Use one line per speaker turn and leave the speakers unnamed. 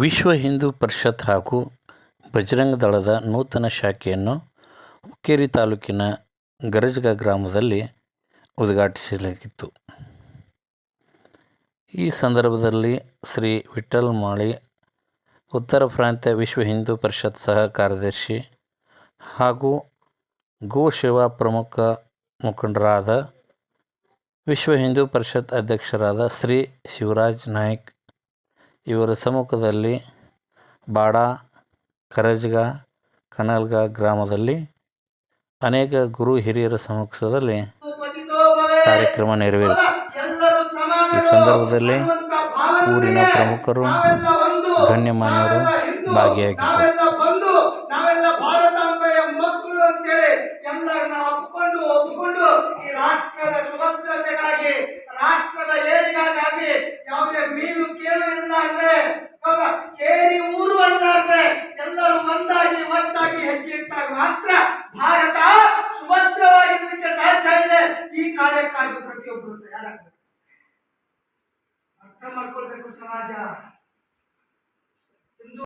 ವಿಶ್ವ ಹಿಂದೂ ಪರಿಷತ್ ಹಾಗೂ ಬಜರಂಗ ದಳದ ನೂತನ ಶಾಖೆಯನ್ನು ಹುಕ್ಕೇರಿ ತಾಲೂಕಿನ ಗರಜ್ಗ ಗ್ರಾಮದಲ್ಲಿ ಉದ್ಘಾಟಿಸಲಾಗಿತ್ತು. ಈ ಸಂದರ್ಭದಲ್ಲಿ ಶ್ರೀ ವಿಠಲ್ ಮಾಳಿ, ಉತ್ತರ ಪ್ರಾಂತ್ಯ ವಿಶ್ವ ಹಿಂದೂ ಪರಿಷತ್ ಸಹ ಕಾರ್ಯದರ್ಶಿ ಹಾಗೂ ಗೋ ಸೇವಾ ಪ್ರಮುಖ ಮುಖಂಡರಾದ ವಿಶ್ವ ಹಿಂದೂ ಪರಿಷತ್ ಅಧ್ಯಕ್ಷರಾದ ಶ್ರೀ ಶಿವರಾಜ್ ನಾಯ್ಕ್ ಇವರ ಸಮ್ಮುಖದಲ್ಲಿ ಬಾಡ, ಕರಜ್ಗ, ಕನಲ್ಗ ಗ್ರಾಮದಲ್ಲಿ ಅನೇಕ ಗುರು ಹಿರಿಯರ ಸಮ್ಮುಖದಲ್ಲಿ ಕಾರ್ಯಕ್ರಮ ನೆರವೇರಿತು. ಈ ಸಂದರ್ಭದಲ್ಲಿ ಊರಿನ ಪ್ರಮುಖರು, ಗಣ್ಯಮಾನ್ಯರು ಭಾಗಿಯಾಗಿದ್ದರು.
ಮೀನು, ಕೇಳು ಇವಾಗ ಕೇರಿ ಊರು ಅನ್ನಾರ್ದೆ ಎಲ್ಲರೂ ಒಂದಾಗಿ ಒಟ್ಟಾಗಿ ಹೆಜ್ಜೆ ಇಟ್ಟಾಗ ಮಾತ್ರ ಭಾರತ ಸುಭದ್ರವಾಗಿರ್ಲಿಕ್ಕೆ ಸಾಧ್ಯ ಇದೆ. ಈ ಕಾರ್ಯಕ್ಕಾಗಿ ಪ್ರತಿಯೊಬ್ಬರು ತಯಾರಾಗಬೇಕು. ಅರ್ಥ ಮಾಡ್ಕೊಳ್ಬೇಕು ಸಮಾಜ.